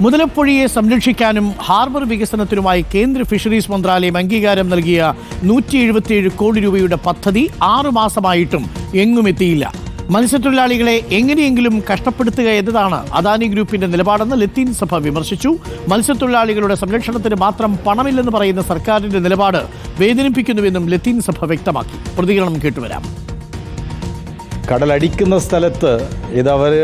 മുതലപ്പുഴയെ സംരക്ഷിക്കാനും ഹാർബർ വികസനത്തിനുമായി കേന്ദ്ര ഫിഷറീസ് മന്ത്രാലയം അംഗീകാരം നൽകിയ നൂറ്റി എഴുപത്തിയേഴ് കോടി രൂപയുടെ പദ്ധതി ആറു മാസമായിട്ടും എങ്ങും എത്തിയില്ല. മത്സ്യത്തൊഴിലാളികളെ എങ്ങനെയെങ്കിലും കഷ്ടപ്പെടുത്തുക എന്നതാണ് അദാനി ഗ്രൂപ്പിന്റെ നിലപാടെന്ന് ലത്തീൻ സഭ വിമർശിച്ചു. മത്സ്യത്തൊഴിലാളികളുടെ സംരക്ഷണത്തിന് മാത്രം പണമില്ലെന്ന് പറയുന്ന സർക്കാരിന്റെ നിലപാട് വേദനിപ്പിക്കുന്നുവെന്നും ലത്തീൻ സഭ വ്യക്തമാക്കി. പ്രതികരണം കേട്ടുവരാം. കടലടിക്കുന്ന സ്ഥലത്ത് ഇതവർ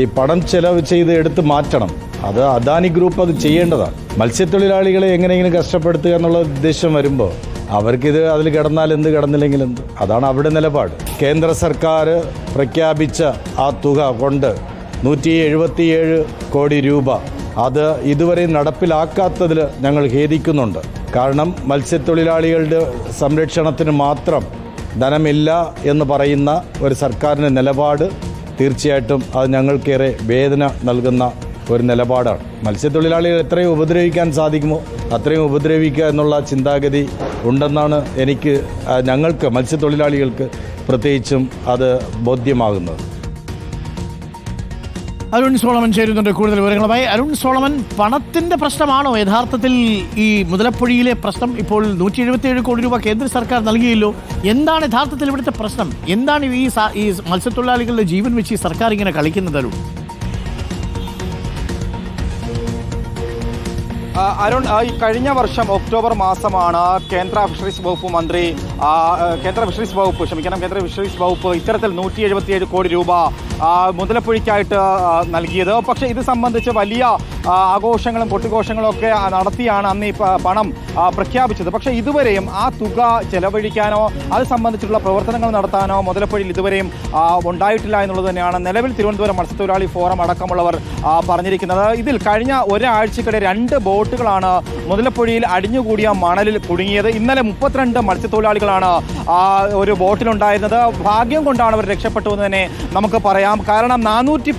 ഈ പണം ചെലവ് ചെയ്ത് എടുത്ത് മാറ്റണം. അത് അദാനി ഗ്രൂപ്പ് അത് ചെയ്യേണ്ടതാണ് മത്സ്യത്തൊഴിലാളികളെ എങ്ങനെയെങ്കിലും കഷ്ടപ്പെടുത്തുക എന്നുള്ള ഉദ്ദേശം വരുമ്പോൾ അവർക്കിത് അതിൽ കിടന്നാൽ എന്ത് കിടന്നില്ലെങ്കിൽ എന്ത്? അതാണ് അവിടെ നിലപാട്. കേന്ദ്ര സർക്കാർ പ്രഖ്യാപിച്ച ആ തുക കൊണ്ട് നൂറ്റി എഴുപത്തിയേഴ് കോടി രൂപ അത് ഇതുവരെ നടപ്പിലാക്കാത്തതിൽ ഞങ്ങൾ ഖേദിക്കുന്നുണ്ട്. കാരണം മത്സ്യത്തൊഴിലാളികളുടെ സംരക്ഷണത്തിന് മാത്രം ധനമില്ല എന്ന് പറയുന്ന ഒരു സർക്കാരിന്റെ നിലപാട് തീർച്ചയായിട്ടും അത് ഞങ്ങൾക്കേറെ വേദന നൽകുന്ന ഒരു നിലപാടാണ്. മത്സ്യത്തൊഴിലാളികൾ എത്രയും ഉപദ്രവിക്കാൻ സാധിക്കുമോ അത്രയും ഉപദ്രവിക്കുക എന്നുള്ള ചിന്താഗതി ഉണ്ടെന്നാണ് എനിക്ക് ഞങ്ങൾക്ക് മത്സ്യത്തൊഴിലാളികൾക്ക് പ്രത്യേകിച്ചും അത് ബോധ്യമാകുന്നത്. അരുൺ സോളമൻ ചേരുന്നുണ്ട് കൂടുതൽ വിവരങ്ങളുമായി. അരുൺ സോളമൻ പണത്തിന്റെ പ്രശ്നമാണോ? യഥാർത്ഥത്തിൽ ഈ മുതലപ്പുഴയിലെ പ്രശ്നം ഇപ്പോൾ നൂറ്റി എഴുപത്തിയേഴ് കോടി രൂപ കേന്ദ്ര സർക്കാർ നൽകിയല്ലോ. എന്താണ് യഥാർത്ഥത്തിൽ ഇവിടുത്തെ പ്രശ്നം? എന്താണ് ഈ മത്സ്യത്തൊഴിലാളികളുടെ ജീവൻ വെച്ച് ഈ സർക്കാർ ഇങ്ങനെ കളിക്കുന്നത് അരുൺ? അരുൺ ഈ കഴിഞ്ഞ വർഷം ഒക്ടോബർ മാസമാണ് കേന്ദ്ര ഫിഷറീസ് വകുപ്പ് മന്ത്രി കേന്ദ്ര ഫിഷറീസ് വകുപ്പ് ക്ഷമിക്കണം കേന്ദ്ര ഫിഷറീസ് വകുപ്പ് ഇത്തരത്തിൽ നൂറ്റി എഴുപത്തിയേഴ് കോടി രൂപ മുതലപ്പുഴിക്കായിട്ട് നൽകിയത്. പക്ഷേ ഇത് സംബന്ധിച്ച് വലിയ ആഘോഷങ്ങളും പൊട്ടിഘോഷങ്ങളും ഒക്കെ നടത്തിയാണ് അന്ന് ഈ പണം പ്രഖ്യാപിച്ചത്. പക്ഷേ ഇതുവരെയും ആ തുക ചെലവഴിക്കാനോ അത് സംബന്ധിച്ചിട്ടുള്ള പ്രവർത്തനങ്ങൾ നടത്താനോ മുതലപ്പുഴയിൽ ഇതുവരെയും ഉണ്ടായിട്ടില്ല എന്നുള്ളത് തന്നെയാണ് നിലവിൽ തിരുവനന്തപുരം മത്സ്യത്തൊഴിലാളി ഫോറം അടക്കമുള്ളവർ പറഞ്ഞിരിക്കുന്നത്. ഇതിൽ കഴിഞ്ഞ ഒരാഴ്ചക്കിടെ രണ്ട് ബോട്ടുകളാണ് മുതലപ്പുഴയിൽ അടിഞ്ഞുകൂടിയ മണലിൽ കുടുങ്ങിയത്. ഇന്നലെ മുപ്പത്തിരണ്ട് മത്സ്യത്തൊഴിലാളികളാണ് ഒരു ബോട്ടിലുണ്ടായിരുന്നത്. ഭാഗ്യം കൊണ്ടാണ് അവർ രക്ഷപ്പെട്ടു എന്ന് തന്നെ നമുക്ക് പറയാം. കാരണം നാനൂറ്റി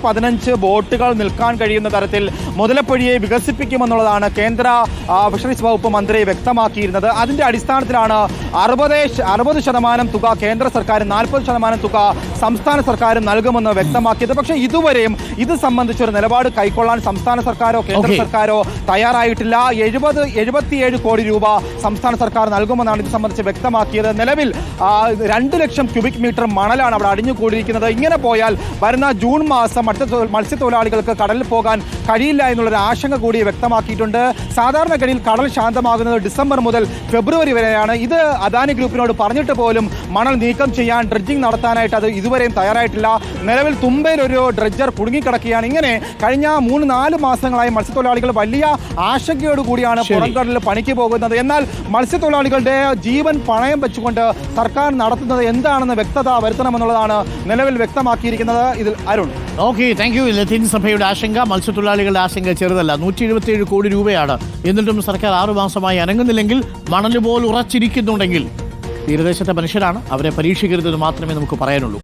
ബോട്ടുകൾ നിൽക്കാൻ കഴിയുന്ന തരത്തിൽ മുതലപ്പുഴയെ വികസിപ്പിക്കുമെന്നുള്ളതാണ് കേന്ദ്ര ഫിഷറീസ് വകുപ്പ് മന്ത്രി വ്യക്തമാക്കിയിരുന്നത്. അതിന്റെ അടിസ്ഥാനത്തിലാണ് അറുപത് അറുപത് ശതമാനം തുക കേന്ദ്ര സർക്കാരും നാൽപ്പത് ശതമാനം തുക സംസ്ഥാന സർക്കാരും നൽകുമെന്ന് വ്യക്തമാക്കിയത്. പക്ഷേ ഇതുവരെയും ഇത് സംബന്ധിച്ചൊരു നിലപാട് കൈക്കൊള്ളാൻ സംസ്ഥാന സർക്കാരോ കേന്ദ്ര സർക്കാരോ തയ്യാറായിട്ടില്ല. എഴുപത് എഴുപത്തിയേഴ് കോടി രൂപ സംസ്ഥാന സർക്കാർ നൽകുമെന്നാണ് ഇത് സംബന്ധിച്ച് വ്യക്തമാക്കിയത്. നിലവിൽ രണ്ട് ലക്ഷം ക്യൂബിക് മീറ്റർ മണലാണ് അവിടെ അടിഞ്ഞുകൂടിയിരിക്കുന്നത്. ഇങ്ങനെ പോയാൽ വരുന്ന ജൂൺ മാസം മത്സ്യ- മത്സ്യത്തൊഴിലാളികൾക്ക് കടലിൽ പോകാൻ കഴിയില്ല എന്നുള്ളൊരു ആശങ്ക കൂടി വ്യക്തമാക്കിയിട്ടുണ്ട്. സാധാരണഗതിയിൽ കടൽ ശാന്തമാകുന്നത് ഡിസംബർ മുതൽ ഫെബ്രുവരി വരെയാണ്. ഇത് അദാനി ഗ്രൂപ്പിനോട് പറഞ്ഞിട്ട് പോലും മണൽ നീക്കം ചെയ്യാൻ ഡ്രഡ്ജിംഗ് നടത്താനായിട്ട് അത് ഇതുവരെയും തയ്യാറായിട്ടില്ല. നിലവിൽ തുമ്പയിൽ ഒരു ഡ്രഡ്ജർ കുടുങ്ങിക്കിടക്കുകയാണ്. ഇങ്ങനെ കഴിഞ്ഞ മൂന്ന് നാല് മാസങ്ങളായി മത്സ്യത്തൊഴിലാളികൾ വലിയ ആശങ്കയോടുകൂടിയാണ് കൂടിയാണ് പുറംകടലിൽ പണിക്ക് പോകുന്നത്. എന്നാൽ മത്സ്യത്തൊഴിലാളികളുടെ ജീവൻ പണയം വെച്ചുകൊണ്ട് സർക്കാർ നടത്തുന്നത് എന്താണെന്ന് വ്യക്തത വരുത്തണമെന്നുള്ളതാണ് നിലവിൽ വ്യക്തമാക്കിയിരിക്കുന്നത്. ഇതിൽ അരുൺ. ഓക്കെ താങ്ക് യു ലത്തീൻ സഭയുടെ ആശങ്ക മത്സ്യത്തൊഴിലാളികളുടെ ആശങ്ക ചെറുതല്ല. നൂറ്റി എഴുപത്തിയേഴ് കോടി രൂപയാണ്. എന്നിട്ടും സർക്കാർ ആറു മാസമായി അനങ്ങുന്നില്ലെങ്കിൽ മണൽ പോൽ ഉറച്ചിരിക്കുന്നുണ്ടെങ്കിൽ തീരദേശത്തെ മനുഷ്യരാണ് അവരെ പരീക്ഷിക്കരുതെന്ന് മാത്രമേ നമുക്ക് പറയാനുള്ളൂ.